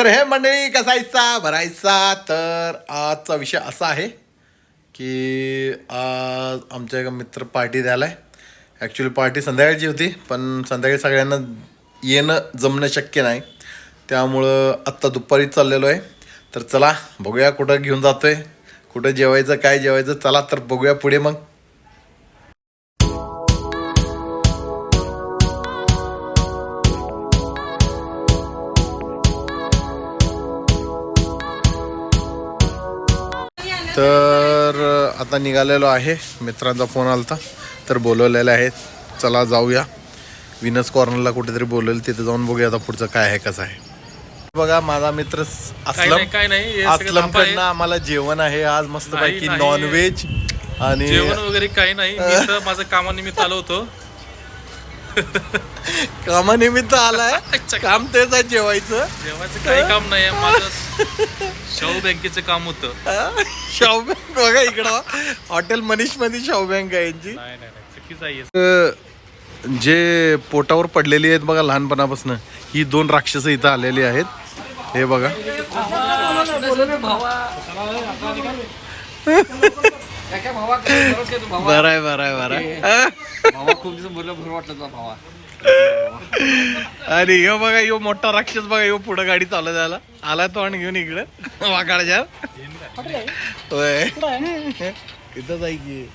तर हे मंडळी कसायचा भरायचा तर आजचा विषय असा आहे की आज आमच्या एका मित्र पार्टी द्यायला आहे ॲक्च्युली पार्टी संध्याकाळची होती पण संध्याकाळी सगळ्यांना येणं जमणं शक्य नाही. त्यामुळं आत्ता दुपारीच चाललेलो आहे. तर चला बघूया कुठं घेऊन जातो आहे कुठं जेवायचं काय जेवायचं चला तर बघूया पुढे मग. तर आता निघालेलो आहे. मित्रांचा फोन आलता तर बोलवलेलं आहे चला जाऊया. विनस कॉर्नरला कुठेतरी बोलवलं तिथे जाऊन बघूया आता पुढचं काय आहे कसं आहे. बघा माझा मित्र असलम काय नाही आम्हाला जेवण आहे आज मस्त पैकी. नॉनव्हेज आणि जेवण वगैरे काही नाही. मी तर माझं कामानिमित्त आलो होतो. कामानिमित्त आलाय? काम तेच आहे जेवायचं. जेवायचं काही काम नाही माझं शाहू बँकेचं काम होतं. शाहू बँक? बघा इकडं. हॉटेल मनीषमध्ये शाहू बँक आहे यांची. नाही नाही नाही. चुकीचं आहे. अ, जे पोटावर पडलेली आहेत बघा लहानपणापासून ही दोन राक्षस इथं आलेली आहेत. हे बघा. बरं आहे बरं आहे बरं आहे. भावा खूप दिवस बोललं बरं वाटलं तुला भावा. आणि ह्यो बघा ह्यो मोठा राक्षस बघा ह्यो पुढं गाडी चालत आला. आला तो आणि घेऊन इकडं. वाकाळच्या होय. इथंच आहे की.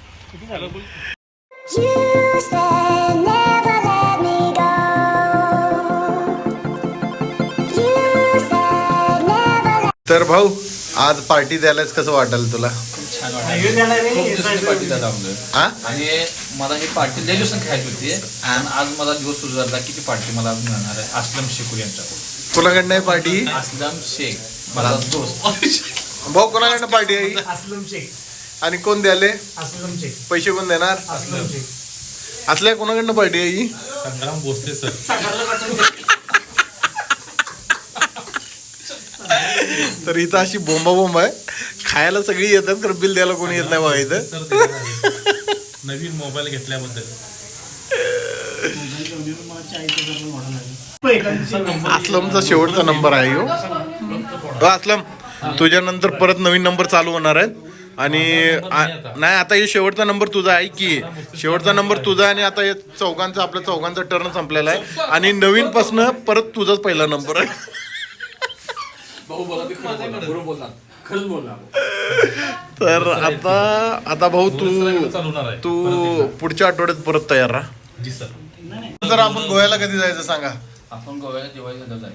तर भाऊ आज पार्टी द्यायलाच कसं वाटेल तुला? हा आणि मला ही पार्टी लय दिवसांनी खायची होती. आणि आज माझा दिवस सुरू झाला की ती पार्टी मला आज मिळणार आहे. असलम शेखूर यांच्याकडून. कोणाकडनं आहे पार्टी? असलम शेख माझा दोस्त. भाऊ कोणाकडनं पार्टी आहे? ही? असलम शेख आणि कोण द्याले असलम शेख पैसे कोण देणार? असलम शेख असल्या कोणाकडनं पार्टी आहे ही? संग्राम भोसले सर. तर इथं अशी बोंबा बोंब आहे. खायला सगळी येतात तर बिल द्यायला कोणी येत नाही बघा इथं. सर नवीन मोबाईल घेतल्याबद्दल. असलमचा शेवटचा नंबर आहे हो असलम तुझ्यानंतर परत नवीन नंबर चालू होणार आहेत. आणि नाही आता हे शेवटचा नंबर तुझा आहे की. शेवटचा नंबर तुझा आणि आता हे चौघांचा आपल्या चौघांचा टर्न संपलेला आहे. आणि नवीन पासन परत तुझाच पहिला नंबर आहे. तर आता आता भाऊ तू चालू होणार आहे. तू पुढच्या आठवड्यात परत तयार राहा. जी सर. तर आपण गोव्याला कधी जायचं सांगा? आपण गोव्याला दिवाळी झालं जाईल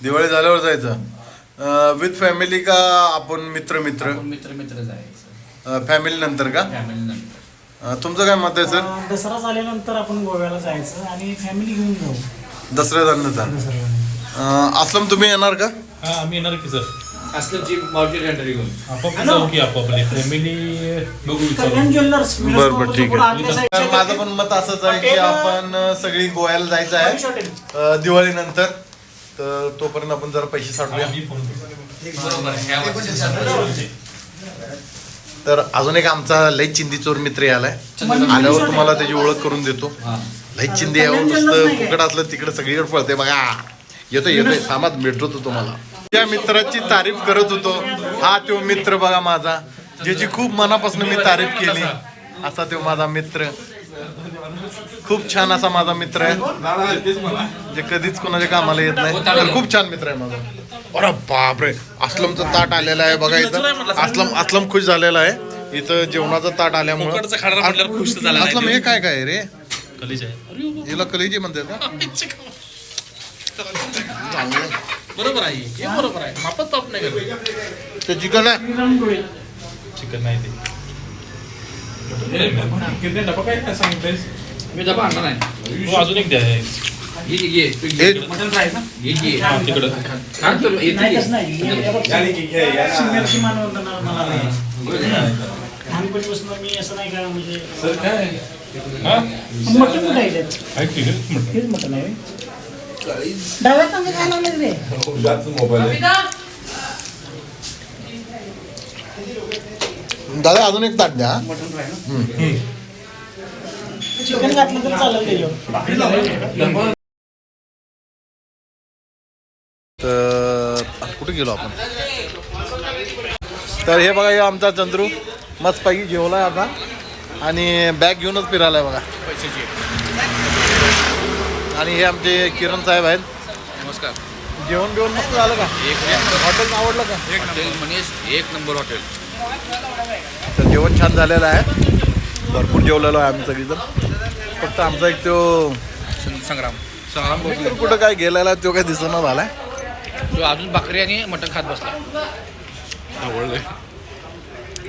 दिवाळी झाल्यावर जायचं. विथ फॅमिली का आपण मित्र मित्र आपण मित्र मित्र जायचं फॅमिली नंतर का? फॅमिली नंतर. अं, तुमचं काय मत आहे सर? अं, दसरा झाल्यानंतर आपण गोव्याला जायचं आणि फॅमिली घेऊन जाऊ. दसऱ्याला अं, असलम तुम्ही येणार का? हा आम्ही येणार की सर. असलमची मावटी रेंटरी घेऊन आपापली जाऊ की आपापली फॅमिली बघू विचारू कल्याण ज्वेलर्स बरं, बरं, ठीक आहे. आतल्या side तर च्या माझं पण मत असंच आहे की आपण अं, सगळी गोव्याला जायचं आहे. अं, दिवाळीनंतर. तर तोपर्यंत आपण जरा पैसे साठवूया. आम्ही फोन करू. बरोबर आहे. ह्या वर्षी तर अजून एक आमचा लई चिंदी चोर मित्र आलाय आल्यावर तुम्हाला त्याची ओळख करून देतो. लई चिंदी हो, नुसतं फुकट असलं तिकडे सगळीकडे पळते. बघा येतोय येतोय. सामात भेटतो तुम्हाला. त्या मित्राची तारीफ करत होतो. हा तो मित्र बघा माझा ज्याची खूप मनापासून मी तारीफ केली. असा तो माझा मित्र. खूप छान असा माझा मित्र आहे. जे कधीच कोणाच्या कामाला येत नाही तर खूप छान मित्र आहे माझा. अरे बापरे असलमचं ताट आलेलं आहे बघा इथं. असलम असलम खुश झालेला आहे. इथं जेवणाचं ताट आल्यामुळे. खुश झाला असलम हे काय काय रे? हिला कलेजी म्हणते का बरोबर आहे हे बरोबर आहे. मापत ताप नाही करत. ते चिकन आहे. चिकन नाही ते. डबा काय काय सांगितलंयस? मी डबा आणला नाही हो, अजून एक द्या हे. ये ये ये तू हे ये. मटन फ्राय ना. लहानपणीपासून मी असं नाही का म्हणजे मटन कुठं हेच मटन आहे. डाव्या चांगलं काय लावलं रे? दादा अजून एक ताट द्या. हा. चिकन घातलं तर तर कुठे गेलो आपण? तर हे बघा हे आमचा चंद्रू. मस्तपैकी जेवलाय आता. आणि बॅग घेऊनच फिरायलाय बघा. आणि हे आमचे किरण साहेब आहेत. नमस्कार. जेवण बिवण मस्त झालं का? हॉटेल आवडलं का? हॉटेल मनीष एक नंबर हॉटेल. तर जेवण छान झालेलं आहे. भरपूर जेवलेलो आहे आम्ही सगळीजण. फक्त आमचा एक तो संग्राम. संग्राम कुठं काय गेलेला आहे, तो काय दिसना झालाय. तो अजून भाकरी आणि मटण खात बसला.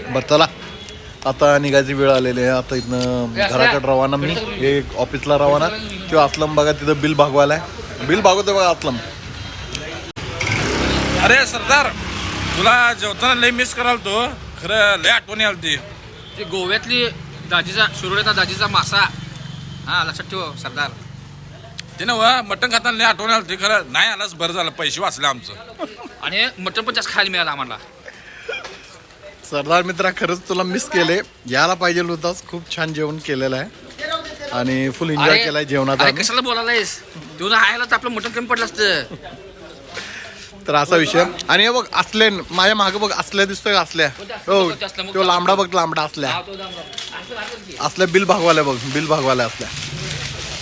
बरं चला. आता निघायची वेळ आलेली आहे. आता इथनं घराकडे रवाना मी एक ऑफिसला रवाना. किंवा असलम बघा तिथं बिल भागवायला आहे. बिल भागवतो बघा असलम. अरे सरदार तुला जेवताना लय मिस कराल तो. खरं लय आठवण याल ती. ते गोव्यातली दाजीचा शिरोड्याचा दाजीचा मासा. हा लक्षात ठेव सरदार. ते ना मटण खाताना लय आठवण याल ती. खरं नाही आलाच बरं झालं पैसे वाचले आमचं. आणि मटण पण जास्त खायला मिळालं आम्हाला. सरदार मित्रा खरंच तुला मिस केले. यायला पाहिजे होतास. खूप छान जेवण केलेलं आहे. आणि फुल एन्जॉय केलाय जेवणात. कशाला बोलायलायस? तू ना हायला तर आपलं मटण कमी पडलं असतं. तर असा विषय. आणि हे बघ असले माझ्या मागे बघ असल्या दिसतोय का असल्या? हो तो लांबडा बघ लांबडा असल्या. असल्या बिल भागवाल्या बघ बिल भागवाल्या असल्या.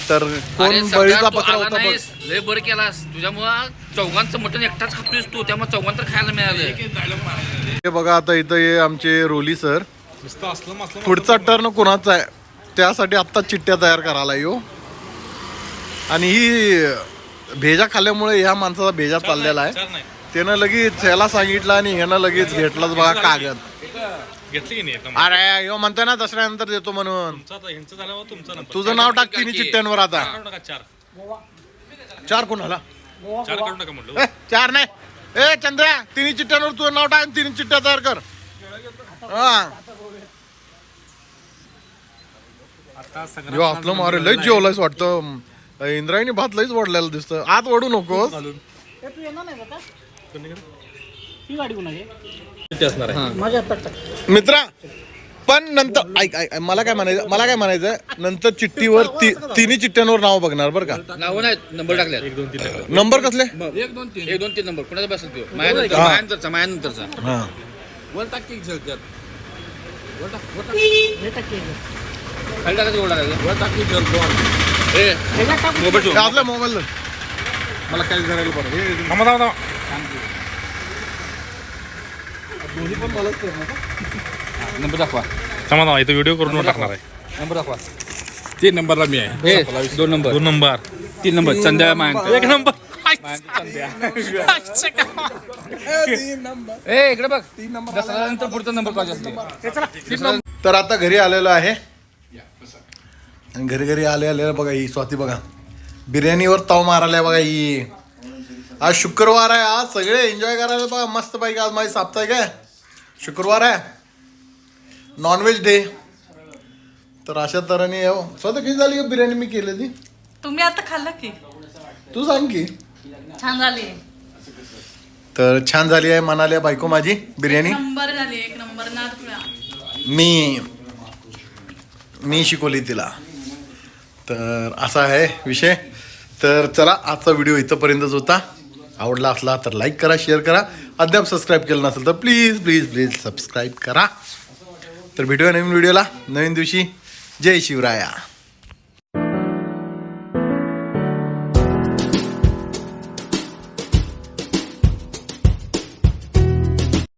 तर कोण बळीचा पत्रा होता बघ. लय बरं केलास. तुझ्यामुळं चौघांचं मटण एकटाच खातोयस तू. त्यामुळे चौघांतर खायला मिळालं. हे बघा आता इथं हे आमचे रोली सर. पुढचा टर्न कोणाचा आहे? त्यासाठी आत्ता चिठ्ठ्या तयार करायला येऊ आणि ही भेजा खाल्ल्यामुळे ह्या माणसाचा भेजा चाललेला आहे. त्यानं लगेच ह्याला सांगितलं आणि ह्यानं लगेच घेतलाच बघा कागद. घेतली की नाही? अरे ह्यो म्हणतोय ना दसऱ्यानंतर देतो म्हणून. ह्यांचं तुमचं तुझं नाव टाक तिन्ही चिठ्ठ्यांवर आता. करू नका चार. चार कोणाला? चार करू नका म्हटलं ए, चार नाही. ए चंद्रा तिन्ही चिठ्ठ्यांवर तुझं नाव टाक आणि तिन्ही चिठ्ठ्या तयार कर. हा. यो असलं मारे लयच जेवलायस वाटतं. इंद्रायणी भात लयच वाढलेलं दिसतं. आत वडू नकोस. ए, तू येणार नाही आता? ही गाडी कोणाची? टाक. मित्रा पण नंतर ऐक ऐक ऐक, मला काय म्हणायचं मला काय म्हणायचं नंतर चिठ्ठीवर ती तिन्ही चिठ्ठ्यांवर नाव बघणार बरं का. नावं नाहीत नंबर टाकल्यात एक दोन तीन नंबर. कसले? एक दोन तीन. एक दोन तीन नंबर. कोणाचा बसेल तो मायानंतर हा. मायानंतरचा मायानंतरचा. हा. हे टाक की इकडे. खाली टाकायचं गोड टाकायचं ए मोबाईल ठेव. आपल्या मोबाईल मला काय करायला हे- थांबा थांबा नंबर दाखवा. थांबा इथं व्हिडिओ करून टाकणार आहे. नंबर दाखवा. तीन नंबरला मी आहे. दोन नंबर. दोन नंबर. तीन नंबर. संध्या मायानंतर एक नंबर. ए इकडे बघ. दसऱ्यानंतर पुढचा नंबर पाहिजे असते. तर आता घरी आलेलो आहे. आणि घरी घरी आले आले बघा ही स्वाती बघा. बिर्याणीवर ताव मारायला बघा ही. आज शुक्रवार आहे आज सगळे एन्जॉय करायला बघा मस्त पैकी आज माझी साप्ताहिक आहे. शुक्रवार आहे. नॉनव्हेज डे तर अशा तऱ्हेने हो. स्वतः किती झाली बिर्याणी मी केली ती तुम्ही आता खाल्लं की? तू सांग की. छान झाली. तर छान झाली आहे म्हणाली आहे बायको माझी बिर्याणी. नंबर झाली एक नंबर ना मी मी शिकवली तिला. तर असा आहे विषय. तर चला आजचा व्हिडिओ इथंपर्यंतच होता. आवडला असला तर लाईक करा शेअर करा. अद्याप सबस्क्राईब केलं नसेल तर प्लीज प्लीज प्लीज सबस्क्राईब करा. तर भेटूया नवीन व्हिडिओला नवीन दिवशी. जय शिवराया.